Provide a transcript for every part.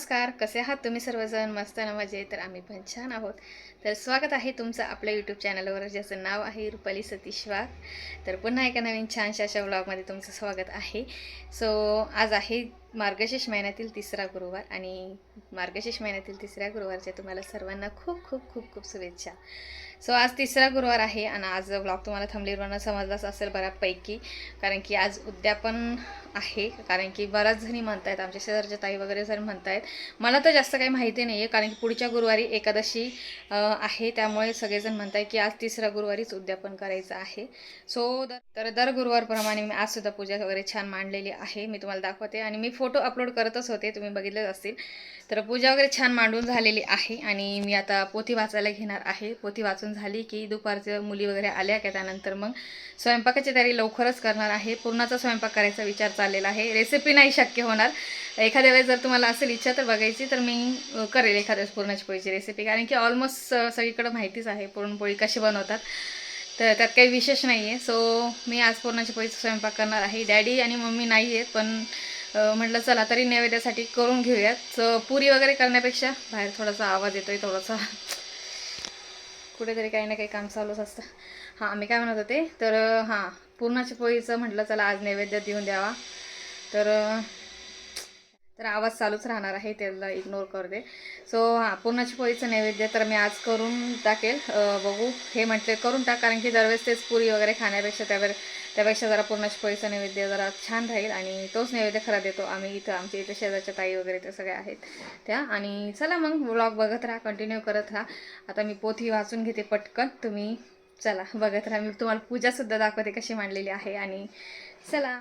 नमस्कार कसे आहात तुम्ही सर्वजण? मस्त ना मजे तर आम्ही पण छान आहोत. तर स्वागत आहे तुमचं आपल्या यूट्यूब चॅनलवर ज्याचं नाव आहे रुपाली सतीश वाघ. तर पुन्हा एका नवीन छानशा अशा ब्लॉगमध्ये तुमचं स्वागत आहे. सो आज आहे मार्गशीर्ष महिन्यातील तिसरा गुरुवार आणि मार्गशीर्ष महिन्यातील तिसऱ्या गुरुवारच्या तुम्हाला सर्वांना खूप खूप खूप खूप शुभेच्छा. सो आज तिसरा गुरुवार आहे आणि आज ब्लॉग तुम्हाला थंबलीवरनं समजलाच असेल बऱ्यापैकी कारण की आज उद्यापन आहे कारण की बऱ्याच जणी म्हणतायत आमच्या शेजारच्या ताई वगैरे जर म्हणतायत. मला तर जास्त काही माहिती नाही आहे कारण की पुढच्या गुरुवारी एकादशी आहे त्यामुळे सगळेजण म्हणताय की आज तिसरा गुरुवारीच उद्यापन करायचं आहे. सो तर दर गुरुवारप्रमाणे मी आजसुद्धा पूजा वगैरे छान मांडलेली आहे मी तुम्हाला दाखवते आणि मी फोटो अपलोड करतच होते तुम्ही बघितलेच असतील तर पूजा वगैरे छान मांडून झालेली आहे आणि मी आता पोथी वाचायला घेणार आहे पोथी वाचून झाली की दुपारच्या मुली वगैरे आल्या का त्यानंतर मग स्वयंपाकाची तयारी लवकरच करणार आहे. पूर्णाचा स्वयंपाक करायचा विचार चाललेला आहे. रेसिपी नाही शक्य होणार. एखाद्या वेळेस जर तुम्हाला असेल इच्छा तर बघायची तर मी करेल एखाद्या वेळेस पुरणाची पोळीची रेसिपी कारण की ऑलमोस्ट सगळीकडं माहितीच आहे पुरणपोळी कशी बनवतात. तर त्यात काही विशेष नाही आहे सो मी आज पुरणाची पोळीचा स्वयंपाक करणार आहे. डॅडी आणि मम्मी नाही आहेत पण म्हटलं चला तरी नैवेद्यासाठी करून घेऊयात. सो पुरी वगैरे करण्यापेक्षा बाहेर थोडासा आवाज येतोय थोडासा कुठेतरी काही ना काही काम चालूच असतं. हां मी काय म्हणत होते तर हां पूर्णाची पोळीचं म्हटलं चला आज नैवेद्य देऊन द्यावा. तर तर आवाज चालूच राहणार आहे त्याला इग्नोर करते सो हां पूर्णाची पोळीचं नैवेद्य तर मी आज करून टाकेल. बघू हे म्हटले करून टाक कारण की दरवेळेस तेच पुरी वगैरे खाण्यापेक्षा त्यावर त्यापेक्षा जरा पूर्णाची पोळीचा नैवेद्य जरा छान राहील आणि तोच नैवेद्य खरा देतो. आम्ही इथं आमच्या इथं शेजारच्या ताई वगैरे ते सगळ्या आहेत त्या. आणि चला मग ब्लॉग बघत राहा कंटिन्यू करत राहा. आता मी पोथी वाचून घेते पटकन. तुम्ही चला बघत राहा. मी तुम्हाला पूजासुद्धा दाखवते कशी मांडलेली आहे. आणि चला.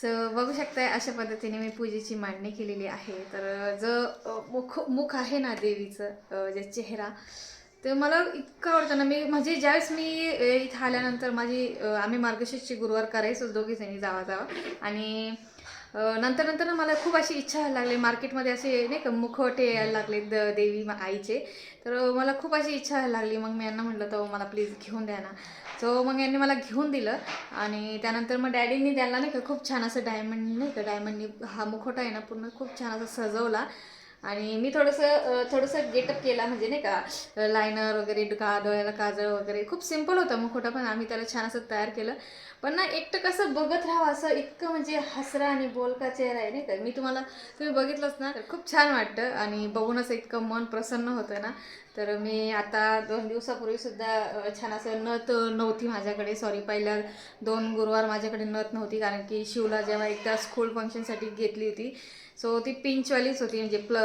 सो बघू शकताय अशा पद्धतीने मी पूजेची मांडणी केलेली आहे. तर जो मुख मुख आहे ना देवीचं जे चेहरा तर मला इतकं आवडतं ना. मी म्हणजे ज्यावेळेस मी इथं आल्यानंतर माझी आम्ही मार्गशीर्षची गुरुवार करायचो दोघी जणी जावा जावा. आणि नंतर नंतर ना मला खूप अशी इच्छा व्हायला लागली. मार्केटमध्ये असे नाही का मुखवटे यायला लागले द देवी आईचे. तर मला खूप अशी इच्छा व्हायला लागली. मग मी यांना म्हटलं तर मला प्लीज घेऊन द्या ना. सो मग यांनी मला घेऊन दिलं आणि त्यानंतर मग डॅडींनी त्यांना नाही का खूप छान असं डायमंड नाही का डायमंडनी हा मुखोटा आहे ना पूर्ण खूप छान असं सजवला. आणि मी थोडंसं थोडंसं गेटअप केला म्हणजे नाही का लायनर वगैरे का डोळ्याला काजळ वगैरे खूप सिंपल होता खोटं पण आम्ही त्याला छान असं तयार केलं. पण ना एकटं कसं बघत राहावं असं इतकं म्हणजे हसरा आणि बोलका चेहरा आहे नाही का. मी तुम्हाला तुम्ही बघितलंच ना तर खूप छान वाटतं आणि बघूनच इतकं मन प्रसन्न होतं ना. तर मी आता दोन दिवसापूर्वीसुद्धा छान असं नथ नव्हती माझ्याकडे सॉरी पहिल्या दोन गुरुवार माझ्याकडे नथ नव्हती कारण की शिवला जेव्हा एकदा स्कूल फंक्शनसाठी घेतली होती सो ती पिंचवालीच होती म्हणजे प्ल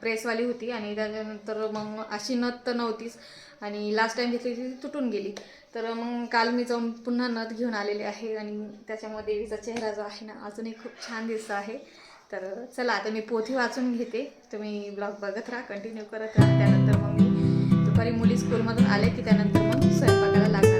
प्रेसवाली होती आणि त्याच्यानंतर मग अशी नथ तर नव्हतीच. आणि लास्ट टाईम घेतली ती तुटून गेली. तर मग काल मी जाऊन पुन्हा नथ घेऊन आलेले आहे आणि त्याच्यामुळे देवीचा चेहरा जो आहे ना अजूनही खूप छान दिसत आहे. तर चला आता मी पोथी वाचून घेते. तुम्ही ब्लॉग बघत राहा कंटिन्यू करत राहा. त्यानंतर मग मी दुपारी मुली स्कूलमधून आले की त्यानंतर मग स्वयंपाकाला लागतो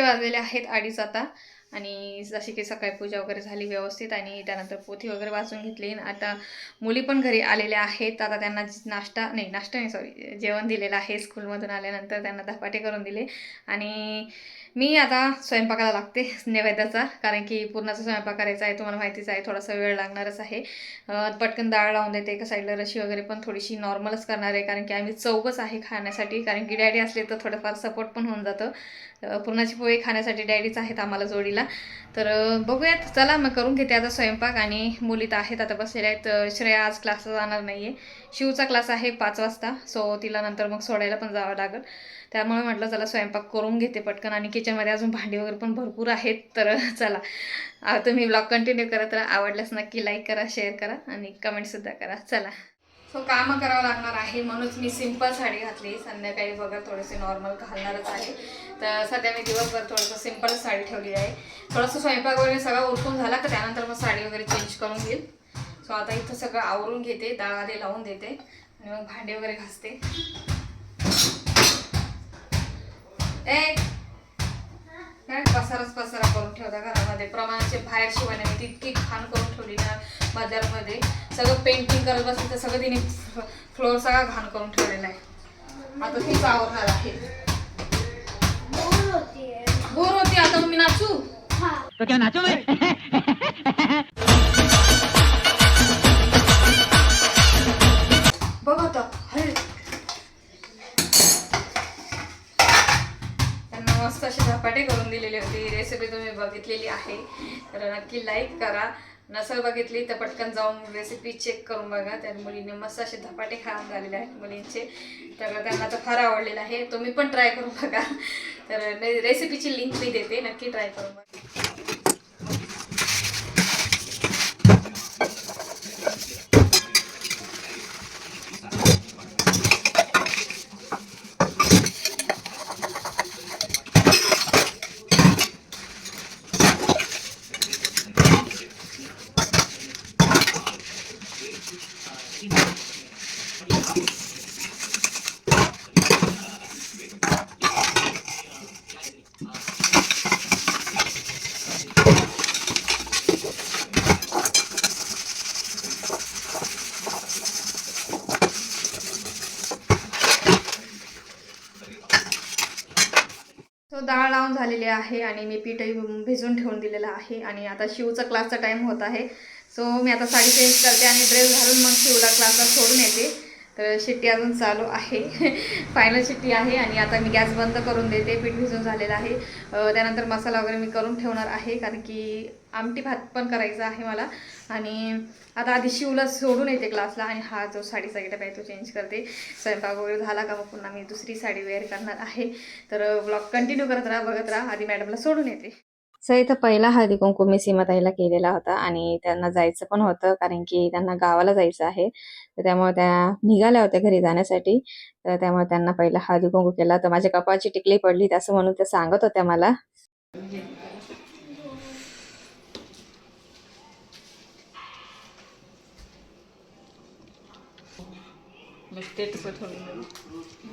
वाजलेले आहेत अडीच आता. आणि जशी की सकाळी पूजा वगैरे झाली व्यवस्थित आणि त्यानंतर पोथी वगैरे वाचून घेतली. आता मुली पण घरी आलेल्या आहेत. आता त्यांना नाश्ता नाही नाश्ता नाही सॉरी जेवण दिलेलं आहे. स्कूलमधून आल्यानंतर त्यांना धपाटे करून दिले. आणि मी आता स्वयंपाकाला लागते नैवेद्याचा कारण की पूर्णाचा स्वयंपाक करायचा आहे तुम्हाला माहितीच आहे थोडासा वेळ लागणारच आहे. पटकन डाळ लावून देते एका साईडला रशी वगैरे पण थोडीशी नॉर्मलच करणार आहे कारण की आम्ही चौकच आहे खाण्यासाठी कारण की डॅडी असले तर थोडंफार सपोर्ट पण होऊन जातं. पूर्णाची पुरणाची पोळी खाण्यासाठी डॅडीच आहेत आम्हाला जोडीला. तर बघूयात चला मग करून घेते आता स्वयंपाक आणि मुली तर आहेत आता बसलेल्या आहेत श्रेया आज क्लासला जाणार नाही आहे शिवचा क्लास आहे पाच वाजता सो तिला नंतर मग सोडायला पण जावं लागेल. त्यामुळे म्हटलं चला स्वयंपाक करून घेते पटकन आणि किचनमध्ये अजून भांडी वगैरे पण भरपूर आहेत. तर चला. तुम्ही ब्लॉग कंटिन्यू करत तर आवडल्यास नक्की लाईक करा शेअर करा आणि कमेंटसुद्धा करा. चला. सो कामं करावं लागणार आहे. म्हणूनच मी सिंपल साडी घातली. संध्याकाळी बघा थोडेसे नॉर्मल घालणारच आहे. तर सध्या मी दिवसभर थोडंसं सिंपलच साडी ठेवली आहे. थोडंसं स्वयंपाक वगैरे सगळं उरकून झाला तर त्यानंतर मग साडी वगैरे चेंज करून घेईल. सो आता इथं सगळं आवरून घेते दाळ आधी लावून देते आणि मग भांडे वगैरे घासते. ए. काय पसारच पसारा करून ठेवता घरामध्ये? प्रमाणाचे बाहेर शिवाय मी तितकी घाण करून ठेवली ना बाजारमध्ये. सगळं पेंटिंग करत बसली तर सगळं तिने फ्लोअर सगळा घाण करून ठेवलेला आहे. आता तीच आवडणार आहे. बोर होती आता. मग मी नाचू तो क्या नाचो मस्त असे धपाटे करून दिलेली होती. रेसिपी तुम्ही बघितलेली आहे. तर नक्की लाईक करा. नसल बघितली तर पटकन जाऊन रेसिपी चेक करून बघा. त्या मुलीने मस्त असे धपाटे खाऊन झालेले आहेत मुलींचे. तर त्यांना तर फार आवडलेलं आहे. तुम्ही पण ट्राय करून बघा. तर रेसिपीची लिंक मी देते. नक्की ट्राय करून बघा. सो डाळ लावून झालेली आहे आणि मी पीठही भिजवून ठेवून दिलेलं आहे आणि आता शिवचा क्लासचा टाईम होत आहे. सो मी आता साडी चेंज करते आणि ड्रेस घालून मग शिवला क्लासला सोडून येते. तर शिट्टी अजून चालू आहे. फायनल शिट्टी आहे आणि आता मी गॅस बंद करून देते. पीठ भिजून झालेलं आहे. त्यानंतर मसाला वगैरे मी करून ठेवणार आहे कारण की आमटी भात पण करायचा आहे मला. आणि आता आधी शिवला सोडून येते क्लासला आणि हा जो साडीचा गेटअप आहे तो चेंज करते. स्वयंपाक वगैरे झाला का मग पुन्हा मी दुसरी साडी वेअर करणार आहे. तर ब्लॉग कंटिन्यू करत राहा बघत राहा. आधी मॅडमला सोडून येते. सर इथं पहिला हळदी कुंकू मी सीमाताईला केलेला होता आणि त्यांना जायचं पण होतं कारण की त्यांना गावाला जायचं आहे. तर त्यामुळे त्या निघाल्या होत्या घरी जाण्यासाठी. तर त्यामुळे त्यांना पहिला हळदी कुंकू केला. तर माझ्या कपाळची टिकली पडली असं म्हणून त्या सांगत होत्या मला.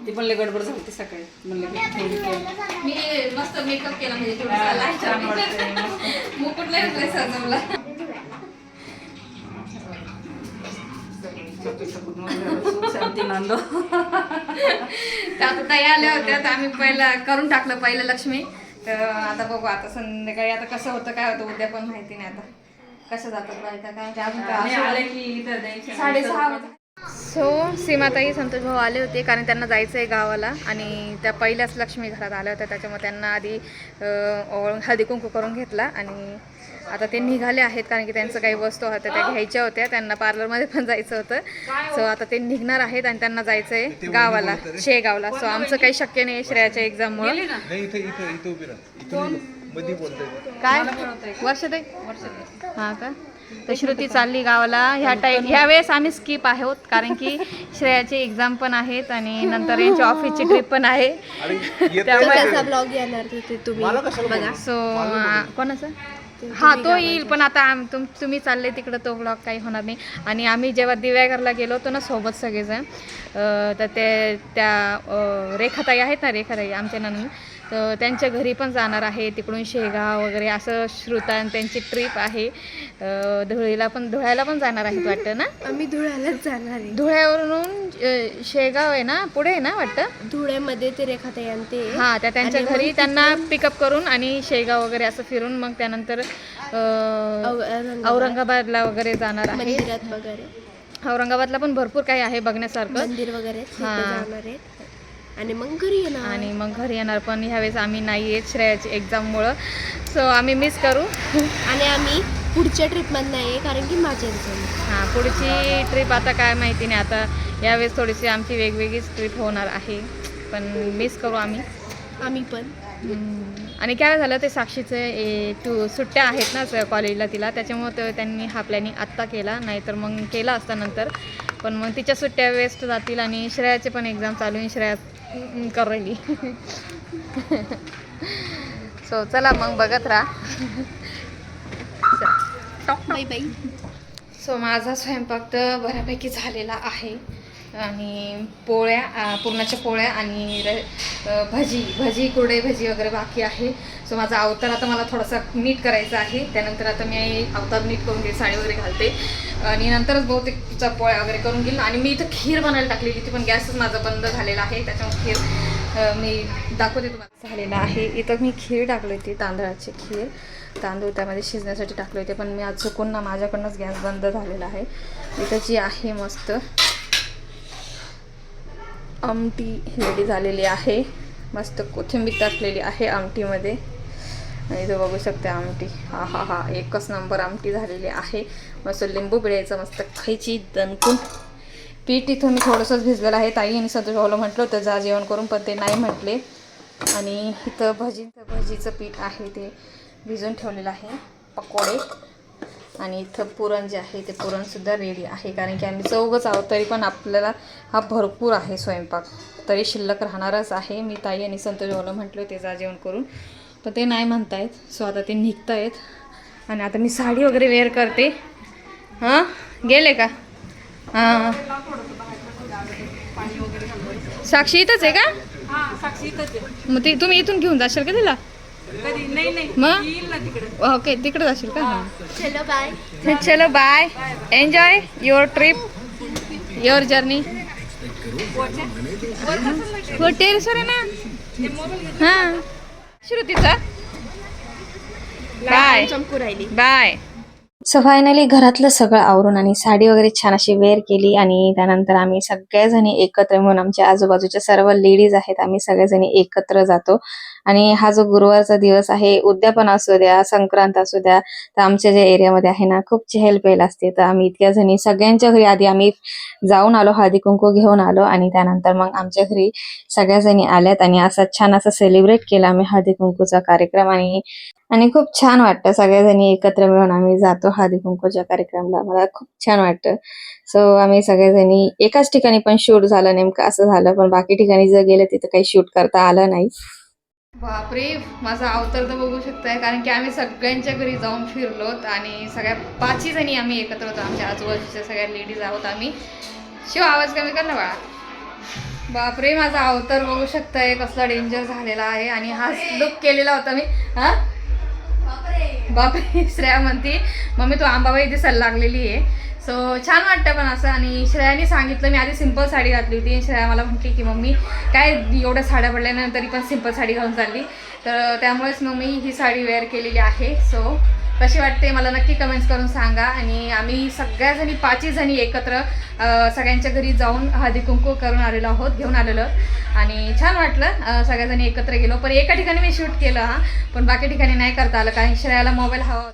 ती पण लय गडबड झाली होती सकाळी. म्हणलं की थोडी केलं. मी मस्त मेकअप केला म्हणजे छान वाटतंय. मुकुटला घेतलाय सजवला. सुख शांती नांदो. तर आता ताई आल्या होत्या तर आम्ही पहिला करून टाकलं पहिलं लक्ष्मी. तर आता बघू आता संध्याकाळी आता कसं होतं काय होतं उद्या पण माहिती नाही आता. कसं जातात बायका काय ते अजून आम्ही काय आले की इथं द्यायचे साडेसहा सो सीमाताई संतोष भाऊ आले होते कारण त्यांना जायचं आहे गावाला आणि त्या पहिल्याच लक्ष्मी घरात आल्या होत्या. त्याच्यामुळे त्यांना आधी अं, ओवाळून हळदी कुंकू करून घेतला आणि आता ते निघाले आहेत कारण की त्यांचं काही वस्तू होत्या त्या घ्यायच्या होत्या. त्यांना पार्लरमध्ये पण जायचं होतं. सो आता ते निघणार आहेत आणि त्यांना जायचं आहे गावाला शेगावला. सो आमचं काही शक्य नाही श्रेयाच्या एक्झाममुळे. नाही इथं इथं इथं उभी राहा. इथून मध्ये बोलतोय. काय? वर्षात हा का? तर श्रुती चालली गावाला. ह्या टाईम ह्या वेळेस आम्ही स्किप आहोत कारण की श्रेयाचे एक्झाम पण आहेत आणि नंतर यांच्या ऑफिसची ट्रिप पण आहे. त्यामुळे? सो कोणाचं? हा तो येईल पण आता आम तुम तुम्ही चालले तिकडं तो ब्लॉग काही होणार नाही. आणि आम्ही जेव्हा दिव्यागरला गेलो होतो ना सोबत सगळेजण अं, तर ते त्या रेखाताई आहेत ना रेखाताई आमच्या नंदन तर त्यांच्या घरी पण जाणार आहे. तिकडून शेगाव वगैरे असं श्रुता आणि त्यांची ट्रिप आहे. धुळेला पण धुळ्याला पण जाणार आहेत वाटतं ना? आम्ही धुळ्यालाच जाणार आहे. धुळ्यावरून शेगाव आहे ना? पुढे आहे ना वाटतं? धुळ्यामध्ये ते रेखाताई आणि ते. हा त्या त्यांच्या घरी त्यांना पिकअप करून आणि शेगाव वगैरे असं फिरून मग त्यानंतर औरंगाबादला वगैरे जाणार आहे. वगैरे. औरंगाबादला पण भरपूर काही आहे बघण्यासारखं. मंदिर वगैरे तिथे हा. जाणार आहेत आणि मग घरी येणार. आणि मग घरी येणार पण ह्यावेळेस आम्ही नाही येत श्रेयाची एक्झाममुळं सो आम्ही मिस करू. आणि आम्ही पुढच्या ट्रिपमधनं आहे कारण की माझ्या एक्झाम हां पुढची ट्रिप आता काय माहिती नाही आता यावेळेस थोडीशी आमची वेगवेगळीच ट्रिप होणार आहे. पण मिस करू आम्ही. आम्ही पण. आणि काय झालं ते साक्षीचं ए टू सुट्ट्या आहेत ना स- कॉलेजला तिला त्याच्यामुळं ते त्यांनी हा प्लॅनिंग आत्ता केला नाहीतर मग केला असता नंतर. पण मग तिच्या सुट्ट्या वेस्ट जातील आणि श्रेयाचे पण एक्झाम चालू आहे श्रेया हम्म, करू राहिली सो चला मग बघत राहा. सो माझा स्वयंपाक तर बऱ्यापैकी झालेला आहे. आणि पोळ्या पुरणाच्या पोळ्या आणि भजी भजी कुरडे भजी वगैरे बाकी आहे. सो माझा अवतार आता मला थोडासा नीट करायचा आहे. त्यानंतर आता मी अवतार नीट करून साडी वगैरे घालते. आणि नंतरच बहुतेक तिचा पोळ्या वगैरे करून घेईल. आणि मी इथं खीर बनायला टाकलेली ती पण गॅसच माझा बंद झालेला आहे त्याच्यामुळे खीर मी दाखवते तुम्हाला. झालेला आहे. इथं मी खीर टाकली होती तांदळाची खीर. तांदूळ त्यामध्ये शिजण्यासाठी टाकले होते पण मी आज चुकून ना माझ्याकडनंच गॅस बंद झालेला आहे. इथं जी आहे मस्त आमटी रेडी झालेली आहे. मस्त कोथिंबीर टाकलेली आहे आमटीमध्ये. आणि इथं बघू शकते आमटी. हा हा हा एकच नंबर आमटी झालेली आहे. मस्त लिंबू पिळायचं मस्त खायची दणकून. पीठ इथं मी थोडंसंच भिजलेलं आहे. ताई आणि संतोष भाऊला म्हटलं होतं जा जेवण करून पण ते नाही म्हटले. आणि इथं भजीचं भजीचं पीठ आहे ते भिजून ठेवलेलं आहे पकोडे. आणि इथं पुरण जे आहे ते पुरणसुद्धा रेडी आहे. कारण की आम्ही चौघच आहोत तरी पण आपल्याला हा भरपूर आहे स्वयंपाक. तरी शिल्लक राहणारच आहे. मी ताई आणि संतोष भाऊला म्हटलं ते जा जेवण करून. पण ते नाही म्हणतायत. सो आता ते निघतायत. आणि आता मी साडी वगैरे वेअर करते. हां? गेले का? हां. साक्षी इथंच आहे का? हा. मग ती तुम्ही इथून घेऊन जाशाल का तिला? कधी? नाही नाही. मग? येईल ना तिकडे. ओके तिकडे जाशील का? चलो बाय चलो bye enjoy your trip your journey हो टेरेसवर आहे ना? हां. श्रुतीचा? बाय चमकू राहिली बाय सो फायनली घरातलं सगळं आवरून आणि साडी वगैरे छान अशी वेअर केली आणि त्यानंतर आम्ही सगळ्याजणी एकत्र मिळून आमच्या आजूबाजूच्या सर्व लेडीज आहेत आम्ही सगळ्याजणी एकत्र जातो. आणि हा जो गुरुवारचा दिवस आहे उद्यापन असू द्या संक्रांत असू द्या तर आमच्या ज्या एरियामध्ये आहे ना खूप चहल पहल असते. तर आम्ही इतक्या जणी सगळ्यांच्या घरी आधी आम्ही जाऊन आलो हळदी कुंकू घेऊन आलो आणि त्यानंतर मग आमच्या घरी सगळ्या जणी आल्यात आणि असा छान असं सेलिब्रेट केला आम्ही हळदी कुंकूचा कार्यक्रम आणि आणि खूप छान वाटतं सगळ्याजणी एकत्र मिळून आम्ही जातो हळदी कुंकूच्या कार्यक्रमाला. मला खूप छान वाटतं. सो आम्ही सगळेजणी एकाच ठिकाणी पण शूट झालं नेमकं असं झालं पण बाकी ठिकाणी जर गेलं तिथं काही शूट करता आलं नाही. बापरे माझा अवतार तर बघू शकताय कारण की आम्ही सगळ्यांच्या घरी जाऊन फिरलोत आणि सगळ्या पाचही जणी आम्ही एकत्र होतो. आमच्या आजूबाजूच्या सगळ्या लेडीज आहोत आम्ही. शिव आवाज कमी कर ना बाळा. बापरे माझा अवतार बघू शकताय कसला डेंजर झालेला आहे. आणि हा लुक केलेला होता मी. हा? बापरे श्रेया म्हणते मम्मी तू आंबाबाई दिसायला लागलेली आहे. सो छान वाटतं पण असं. आणि श्रेयाने सांगितलं मी आधी सिंपल साडी घातली होती. श्रेया मला म्हटली की मम्मी काय एवढ्या साड्या पडल्यानंतर तरी पण सिंपल साडी घालून चालली. तर त्यामुळेच मग मी ही साडी वेअर केलेली आहे. सो कशी वाटते मला नक्की कमेंट्स करून सांगा. आणि आम्ही सगळ्याजणी पाचही जणी एकत्र सगळ्यांच्या घरी जाऊन हळदी कुंकू करून आलेलो आहोत घेऊन आलेलो. आणि छान वाटलं सगळ्याजणी एकत्र गेलो. पण एका ठिकाणी मी शूट केलं हा. पण बाकी ठिकाणी नाही करता आलं कारण श्रेयाला मोबाईल हवा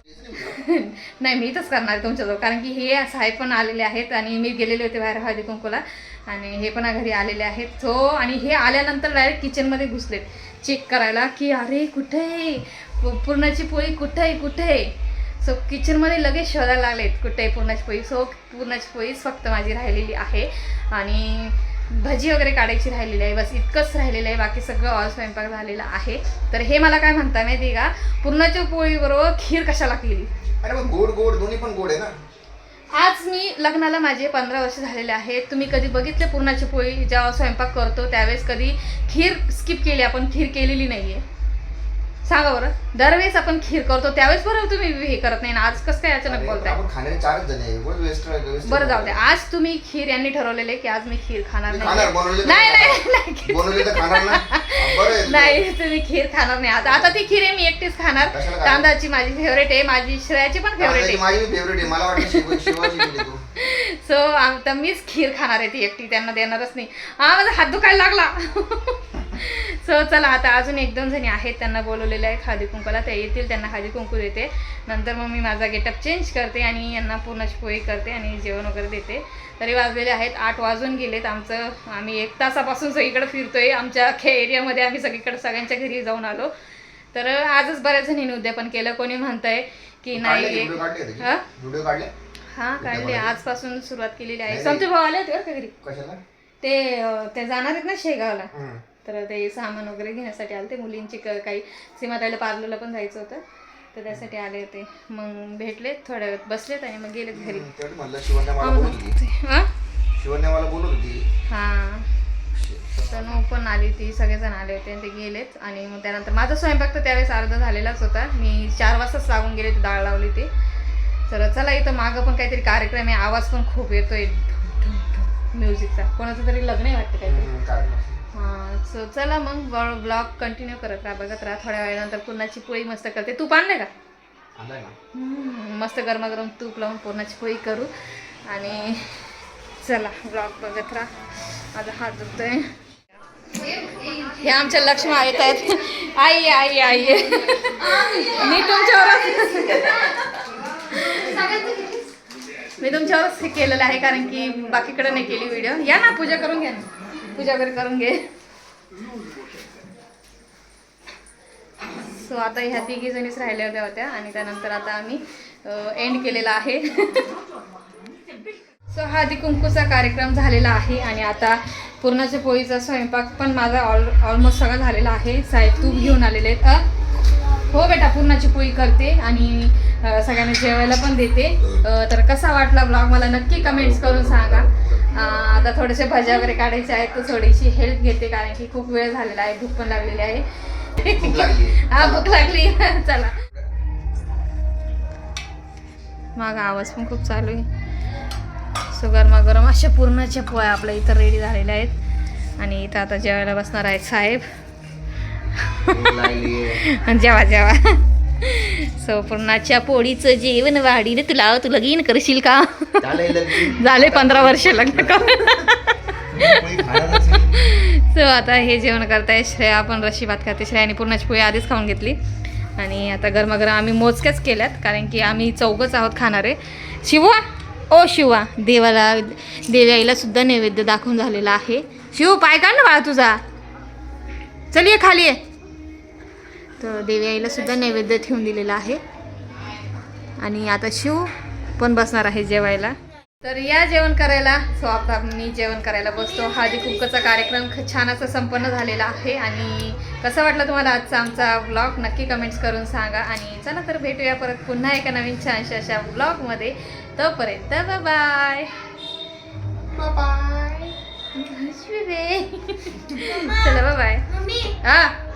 नाही मी इथंच करणार तुमच्याजवळ कारण की हे साहेब पण आलेले आहेत आणि मी गेलेले होते बाहेर हळदी कुंकूला. आणि हे पण घरी आलेले आहेत. सो आणि हे आल्यानंतर डायरेक्ट किचनमध्ये घुसलेत. चेक करायला की अरे कुठे? पूर्णाची पोळी कुठे आहे कुठे आहे सो किचनमध्ये लगेच शोधायला लागलेत कुठे आहे पूर्णाची पोळी. सो पूर्णाची पोळीच फक्त माझी राहिलेली आहे. आणि भजी वगैरे काढायची राहिलेली आहे. बस इतकंच राहिलेलं आहे. बाकी सगळं ऑल स्वयंपाक झालेला आहे. तर हे मला काय म्हणता माहिती आहे का? पूर्णाच्या पोळीबरोबर खीर कशाला केली? अरे मग गोड गोड. दोन्ही पण गोड आहे ना? आज मी लग्नाला माझे पंधरा वर्ष झालेले आहेत तुम्ही कधी बघितले पूर्णाची पोळी? जेव्हा स्वयंपाक करतो त्यावेळेस कधी खीर स्किप केली आपण? खीर केलेली नाहीये. सांगा बरं. दरवेळेस आपण खीर करतो त्यावेळेस बरं तुम्ही हे करत नाही ना? आज कसं काय अचानक बोलताय? आपण खाणारे चारच जण आहे. कोण वेस्ट वेस्ट बरं जाऊ दे. आज तुम्ही खीर यांनी ठरवलेले की आज मी खीर खाणार मी नाही. खाणार, बनवलेलं नाही. नाही नाही. खीर- बनवली तर खाणार ना? बरं आहे. नाही तुम्ही खीर खाणार नाही. आता आता ती खीर आहे मी एकटीच खाणार. कशाला खाणार? तांदळाची माझी फेवरेट आहे माझी श्रेयाची पण फेवरेट आहे. माझी फेवरेट आहे. मला वाटलं शिव- शिवाजी गेली तू. सो आता मीच खीर खाणार आहे ती एकटी त्यांना देणारच नाही. हा माझा हात दुखायला लागला. सो चला आता अजून एक दोन जणी आहेत त्यांना बोलवलेले आहेत हळदी कुंकूला त्या येतील त्यांना हळदी कुंकू देते. नंतर मग मी माझा गेटअप चेंज करते आणि यांना पूर्णाची पोळी करते आणि जेवण वगैरे देते. तरी वाजलेले आहेत आठ वाजून गेलेत. आमचं आम्ही एक तासापासून सगळीकडे फिरतोय. आमच्या खे एरियामध्ये आम्ही सगळीकडे सगळ्यांच्या घरी जाऊन आलो. तर आजच बऱ्याच जणींनी उद्यापन केलं. कोणी म्हणतंय की नाही हा? काढले. आजपासून सुरुवात केलेली आहे. समते भाऊ आले होते बरं का घरी? ते जाणार आहेत ना शेगावला. तर ते सामान वगैरे घेण्यासाठी आले ते मुलींची क- काही सीमाताईला पार्लरला पण जायचं होतं. तर त्यासाठी आले होते. मग भेटले थोड्या वेळ बसलेत आणि मग गेलेत घरी. होती हा? होती. हा. तनू पण आली ती सगळेजण आले होते आणि ते गेलेत. आणि मग त्यानंतर माझा स्वयंपाक तर त्यावेळेस अर्धा झालेलाच होता. मी चार वाजताच लागून गेले ती डाळ लावली ती तर चला इथं मागं पण काहीतरी कार्यक्रम आहे. आवाज पण खूप येतोय. म्युझिकचा कोणाचं तरी लग्न आहे वाटतं काहीतरी. सो चला मग ब्लॉग कंटिन्यू करत राहा बघत राहा. थोड्या वेळानंतर पुरणाची पोळी मस्त करते. तूप आणलं का? मस्त गरमागरम तूप लावून पुरणाची पोळी करू. आणि चला ब्लॉग बघत राहा. माझा हात दुखतोय. हे आमच्या लक्ष्मी येत आहेत. आई आई आई. मी तुमच्यावरच मी तुमच्यावरच हे केलेलं आहे कारण की बाकीकडे नाही केली व्हिडिओ या ना पूजा करून घ्या ना पूजा वगैरे करून घे. सो आता ह्या तिघी जणीच राहिल्या होत्या होत्या आणि त्यानंतर आता आम्ही एंड केलेला आहे. सो हळदी कुंकूचा कार्यक्रम झालेला आहे आणि आता पूर्णाच्या पोळीचा स्वयंपाक पण माझा ऑल ऑलमोस्ट सगळा झालेला आहे. साहेब तूप घेऊन आलेले आहेत. हो बेटा पूर्णाची पोळी करते आणि सगळ्यांना जेवायला पण देते. तर कसा वाटला ब्लॉग मला नक्की कमेंट्स करून सांगा. आता थोडेसे भज्या वगैरे काढायचे आहेत तर थोडीशी हेल्प घेते कारण की खूप वेळ झालेला आहे भूक पण लागलेली आहे. हा भूक लागली. चला. मागा आवाज पण खूप चालू आहे. सो गरमागरम अशा पूर्णाच्या पोळ्या आपल्या इथं रेडी झालेल्या आहेत. आणि इथं आता जेवायला बसणार आहेत साहेब. जेवा जेवा. सो पूर्णाच्या पोळीचं जेवण वाढीने तुला तू लगीन करशील का. झाले पंधरा वर्ष लग्न आहे. सो आता हे जेवण करताय श्रेया पण रशी भात खाते. श्रेयाने पूर्णाची पोळी आधीच खाऊन घेतली. आणि आता गरमागरम आम्ही मोजक्याच केल्यात कारण की आम्ही चौघच आहोत खाणारे शिवा? ओ शिवा देवाला देवाईला सुद्धा नैवेद्य दाखवून झालेला आहे. शिव पाय काढ ना बाळा तुझा. चल ये खाली ये. तर देवाईला सुद्धा नैवेद्य ठेवून दिलेला आहे. आणि आता शिव पण बसणार आहे जेवायला. तर या जेवण करायला सो आता मी जेवण करायला बसतो. हळदी कुंकचा कार्यक्रम छान असा संपन्न झालेला आहे. आणि कसं वाटलं तुम्हाला आजचा आमचा ब्लॉग नक्की कमेंट्स करून सांगा. आणि चला तर भेटूया परत पुन्हा एका नवीन छानशा अशा ब्लॉगमध्ये तोपर्यंत बाय बाय चला बाय हा.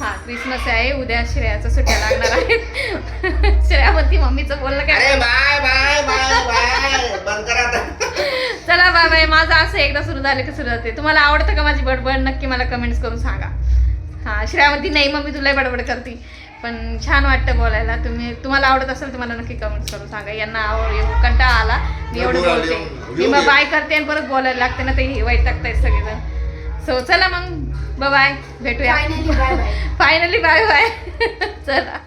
हा क्रिसमस आहे उद्या श्रेयाचं सुट्ट्या लागणार आहेत. श्रेया म्हणती मम्मीचं बोलणं काय? बाय बाय चला बाय बाय. माझं असं एकदा सुरू झालं की सुरू होते. तुम्हाला आवडतं का माझी बडबड? नक्की मला कमेंट्स करून सांगा. हां श्रेयावती नाही मग मी तुला बडबड करते. पण छान वाटतं बोलायला. तुम्ही तुम्हाला आवडत असेल तर मला नक्की कमेंट्स करून सांगा. यांना आवड कंटाळा आला. मी एवढं बोलते. मी मग बाय करते आणि परत बोलायला लागते ना ते वाईट टाकतायत सगळेजण. सो चला मग. बाय भेटूया finally bye bye finally bye bye चला.